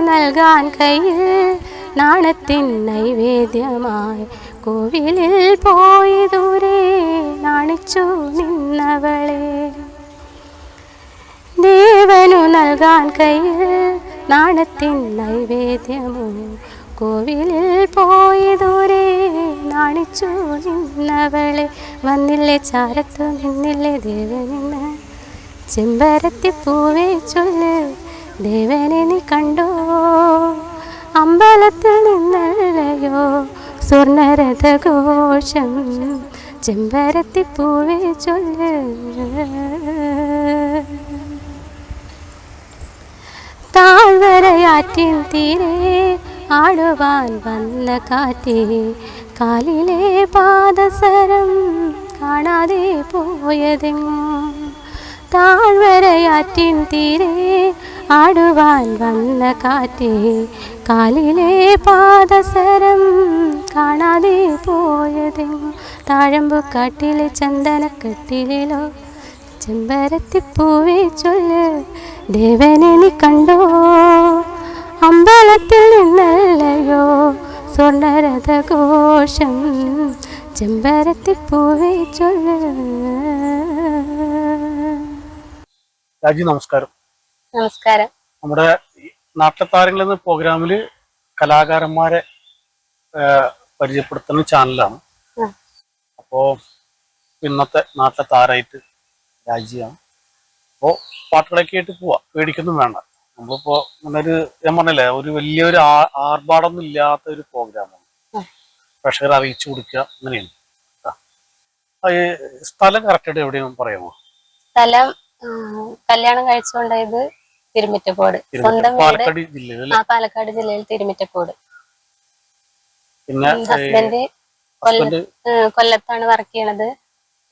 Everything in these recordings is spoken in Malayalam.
നൽകാൻ കയ്യിൽ നാണത്തിൻ നൈവേദ്യമായി. കോവിലിൽ പോയി ദൂരെ നാണിച്ചു നിന്നവളെ. ദേവനു നൽകാൻ കയ്യിൽ നാണത്തിൻ നൈവേദ്യമോ കോവിലിൽ പോയി ദൂരെ നാണിച്ചു നിന്നവളെ. വന്നില്ലേ ചാരത്തു നിന്നില്ലേ ദേവനിന്ന്? ചെമ്പരത്തി പൂവേ ചൊല്ല് ദേവനെ നീ കണ്ടോ? അമ്പലത്തിൽ നിന്നല്ലയോ? സ്വർണരഥഘോഷം ചെമ്പരത്തി പൂവേ ചൊല്ല്. താഴ്വരയാറ്റിൻ തീരെ ആടുവാൻ വന്ന കാറ്റേ കാലിലെ പാദസരം കാണാതെ പോയതെങ്ങും. താഴ്വരയാറ്റിൻ തീരെ ആടുവാൻ വന്ന കാറ്റേ കാലിലെ പാദസരം കാണാതെ പോയതെങ്ങോ താഴമ്പു കാട്ടിലെ ചന്ദനക്കെട്ടിലോ ചെമ്പരത്തിപ്പൂവേ ചൊല്ല് ദേവനെ നീ കണ്ടോ? അമ്പലത്തിൽ നിന്നല്ലയോ? സ്വർണരഥഘോഷം ചെമ്പരത്തിപ്പൂവേ ചൊല്ല്. രാജി നമസ്കാരം. നമസ്കാരം. നമ്മുടെ നാട്ടത്താരങ്ങൾ എന്ന പ്രോഗ്രാമിൽ കലാകാരന്മാരെ പരിചയപ്പെടുത്തുന്ന ചാനലാണ്. അപ്പോ ഇന്നത്തെ നാട്ടിലെ താരായിട്ട് രാജ്യമാണ്. അപ്പോ പാട്ടുകളൊക്കെ ആയിട്ട് പോവാ. പേടിക്കൊന്നും വേണ്ട. നമ്മളിപ്പോ ഇങ്ങനെ ഒരു ഞാൻ പറഞ്ഞില്ലേ ഒരു വലിയൊരു ആർഭാടൊന്നും ഇല്ലാത്ത ഒരു പ്രോഗ്രാമാണ്. പ്രഷർ അറിയിച്ചു കൊടുക്കുക അങ്ങനെയാണ്. സ്ഥലം കറക്റ്റ് എവിടെയും പറയാമോ? സ്ഥലം കല്യാണം കഴിച്ചുകൊണ്ടായത് തിരുമിറ്റപ്പോട്. സ്വന്തം വീട് ആ പാലക്കാട് ജില്ലയിൽ തിരുമിറ്റപ്പോട്. ഹസ്ബൻഡ് കൊല്ല കൊല്ലത്താണ് വർക്ക് ചെയ്യണത്.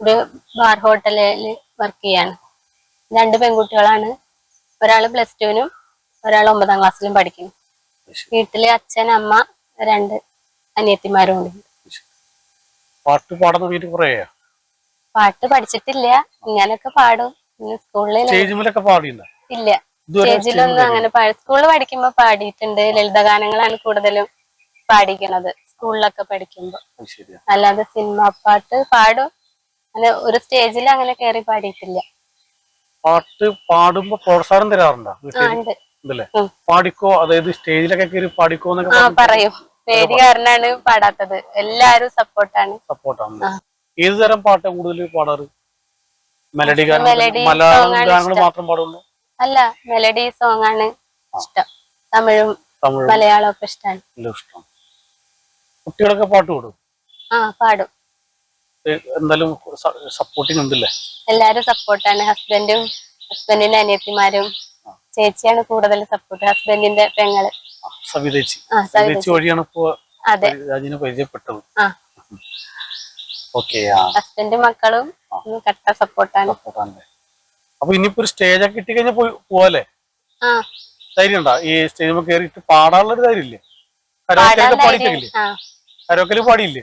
ഒരു ബാർ ഹോട്ടലിൽ വർക്ക് ചെയ്യാണ്. രണ്ട് പെൺകുട്ടികളാണ്. ഒരാൾ പ്ലസ് ടുവിനും ഒരാൾ ഒമ്പതാം ക്ലാസ്സിലും പഠിക്കുന്നു. വീട്ടിലെ അച്ഛൻ അമ്മ രണ്ട് അനിയത്തിമാരും ഉണ്ട് പാട്ട് പാടുന്ന പാട്ട് പഠിച്ചിട്ടില്ല. ഇങ്ങനൊക്കെ പാടും. സ്റ്റേജിലൊക്കെ പാടിയില്ല? ഇല്ല. സ്റ്റേജിലൊന്നും അങ്ങനെ സ്കൂളിൽ പഠിക്കുമ്പോ പാടിയിട്ടുണ്ട്. ലളിതഗാനങ്ങളാണ് കൂടുതലും പാടിക്കണത് സ്കൂളിലൊക്കെ പഠിക്കുമ്പോ. അല്ലാതെ സിനിമ പാട്ട് പാടും. അങ്ങനെ ഒരു സ്റ്റേജിൽ അങ്ങനെ കയറി പാടിയിട്ടില്ല. പാട്ട് പാടുമ്പോ പ്രോത്സാഹനം തരാറുണ്ടോ. പാടിക്കോ? അതായത് സ്റ്റേജിലൊക്കെ കയറി പാടിക്കോ പറയും. പേടി കാരണാണ് പാടാത്തത്. എല്ലാരും സപ്പോർട്ടാണ് സപ്പോർട്ടാണ്. ഏത് തരം പാട്ടാണ് കൂടുതൽ പാടാറ്? മെലഡി മലയാളം ഗാനങ്ങൾ മാത്രം പാടുള്ളൂ? അല്ല മെലഡി സോങ് ആണ് ഇഷ്ടം. തമിഴും മലയാളം ഒക്കെ ഇഷ്ടമാണ് ഇഷ്ടം. കുട്ടികളൊക്കെ പാട്ട് പാടും? ആ പാടും. എന്തായാലും സപ്പോർട്ടിങ് ഉണ്ടല്ലേ? എല്ലാരും സപ്പോർട്ടാണ്. ഹസ്ബൻഡും ഹസ്ബൻഡിന്റെ അനിയത്തിമാരും ചേച്ചിയാണ് കൂടുതൽ സപ്പോർട്ട് ഹസ്ബൻഡിന്റെ പെങ്ങൾ. സവിതേച്ചി സവിതേച്ചി വഴിയാണ് രാജിനെ പരിചയപ്പെട്ടത്. ഓക്കെ ഹസ്ബൻഡും മക്കളും ഉം കട്ട സപ്പോർട്ടാണ്. അപ്പൊ ഇനിയിപ്പോ ഒരു സ്റ്റേജൊക്കെ കിട്ടിക്കഴിഞ്ഞാൽ പോയി പോവാല്ലേ? ആ. ധൈര്യം ഉണ്ടോ? ഈ സ്റ്റേജിൽ കയറിയിട്ട് പാടാനുള്ള ഒരു ധൈര്യം ഇല്ലേ കരോക്കലൊക്കെ പാടിയിട്ടില്ലേ ആ. കരോക്കൽ പാടിയില്ലേ?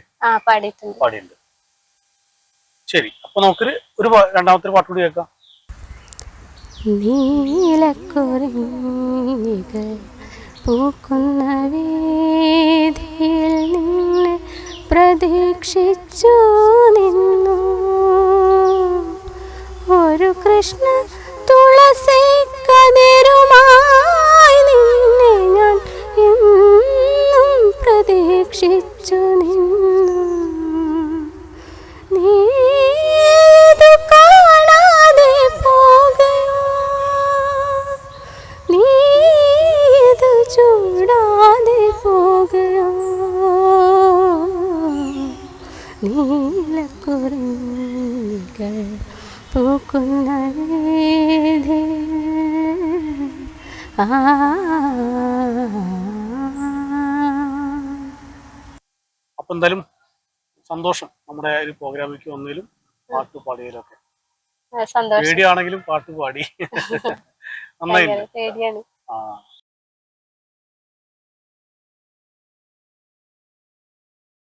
പാടിയിട്ടുണ്ട്. ശരി അപ്പൊ നമുക്കൊരു ഒരു രണ്ടാമത്തെ പാട്ട് കൂടി കേൾക്കാം. നീലക്കുറിഞ്ഞികൾ പൂക്കുന്ന വീതിയിൽ നിന്ന് പ്രതീക്ഷിച്ചു നിന്നു. കൃഷ്ണ തുളസി കതിരുമായി നിന്നെ ഞാൻ എന്നും പ്രതീക്ഷിച്ചു നിന്നു. നീ കാണാതെ പൂക്കുന്ന ആ. അപ്പൊ എന്തായാലും സന്തോഷം നമ്മുടെ ഒരു പ്രോഗ്രാമിലേക്ക് വന്നതിലും പാട്ട് പാടിയതിലൊക്കെ. സന്തോഷം. പേടിയാണെങ്കിലും പാട്ട് പാടി. നന്നായി ആ.